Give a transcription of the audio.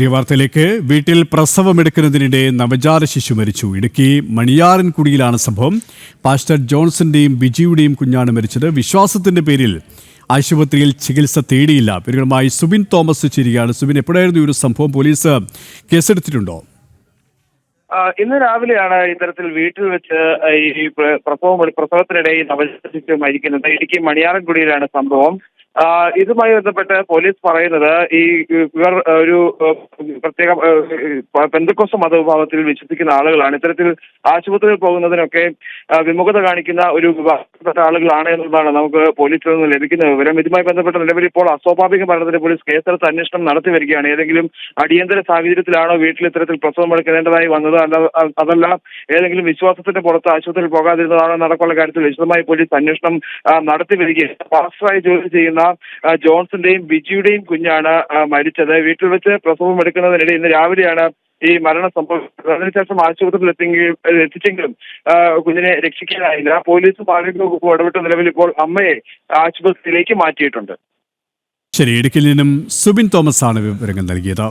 വാർത്തയിലേക്ക് വീട്ടിൽ പ്രസവമെടുക്കുന്നതിനിടെ നവജാത ശിശു മരിച്ചു. ഇടുക്കി മണിയാറൻകുടിയിലാണ് സംഭവം. പാസ്റ്റർ ജോൺസന്റെയും ബിജിയുടെയും കുഞ്ഞാണ് മരിച്ചത്. വിശ്വാസത്തിന്റെ പേരിൽ ആശുപത്രിയിൽ ചികിത്സ തേടിയില്ല. ഇവരുമായി സുബിൻ തോമസ് ചേരുകയാണ്. സുബിൻ എപ്പോഴായിരുന്നു ഈ ഒരു സംഭവം? പോലീസ് കേസെടുത്തിട്ടുണ്ടോ? ഇന്ന് രാവിലെയാണ് ഇത്തരത്തിൽ വീട്ടിൽ വെച്ച് ഈ പ്ര- പ്രസവം പ്രസവത്തിനിടെ നവജാത ശിശു മരിക്കുന്നത്. ഇടുക്കി മണിയാറൻകുടിയിലാണ് സംഭവം. ഇതുമായി ബന്ധപ്പെട്ട് പോലീസ് പറയുന്നത് ഈ ഇവർ ഒരു പ്രത്യേക പെന്തക്കോസ് മതവിഭാഗത്തിൽ വിശ്വസിക്കുന്ന ആളുകളാണ്. ഇത്തരത്തിൽ ആശുപത്രിയിൽ പോകുന്നതിനൊക്കെ വിമുഖത കാണിക്കുന്ന ഒരു വിഭാഗത്തിൽപ്പെട്ട ആളുകളാണ് എന്നുള്ളതാണ് നമുക്ക് പോലീസിൽ നിന്ന് ലഭിക്കുന്ന വിവരം. ഇതുമായി ബന്ധപ്പെട്ട നിലവിൽ ഇപ്പോൾ അസ്വാഭാവിക മരണത്തിന് പോലീസ് കേസെടുത്ത് അന്വേഷണം നടത്തി വരികയാണ്. ഏതെങ്കിലും അടിയന്തര സാഹചര്യത്തിലാണോ വീട്ടിൽ ഇത്തരത്തിൽ പ്രസവം എടുക്കേണ്ടതായി വന്നത്? അല്ല അതല്ല ഏതെങ്കിലും വിശ്വാസത്തിന്റെ പുറത്ത് ആശുപത്രിയിൽ പോകാതിരുന്നതാണോ നടക്കുള്ള കാര്യത്തിൽ വിശദമായി പോലീസ് അന്വേഷണം നടത്തി വരികയാണ്. പാസ്റ്ററായി ജോലി ചെയ്യുന്ന ജോൺസന്റെയും ബിജിയുടെയും കുഞ്ഞാണ് മരിച്ചത്. വീട്ടിൽ വെച്ച് പ്രസവം എടുക്കുന്നതിനിടെ ഇന്ന് രാവിലെയാണ് ഈ മരണം സംഭവിച്ചത്. അതിനുശേഷം ആശുപത്രിയിൽ എത്തിയെങ്കിലും എത്തിച്ചെങ്കിലും കുഞ്ഞിനെ രക്ഷിക്കാനായില്ല. പോലീസും ആരോഗ്യവകുപ്പും ഇടപെട്ട നിലവിൽ ഇപ്പോൾ അമ്മയെ ആശുപത്രിയിലേക്ക് മാറ്റിയിട്ടുണ്ട്. ശരി ഇടുക്കിയിൽ നിന്നും സുബിൻ തോമസ് ആണ് വിവരങ്ങൾ നൽകിയത്.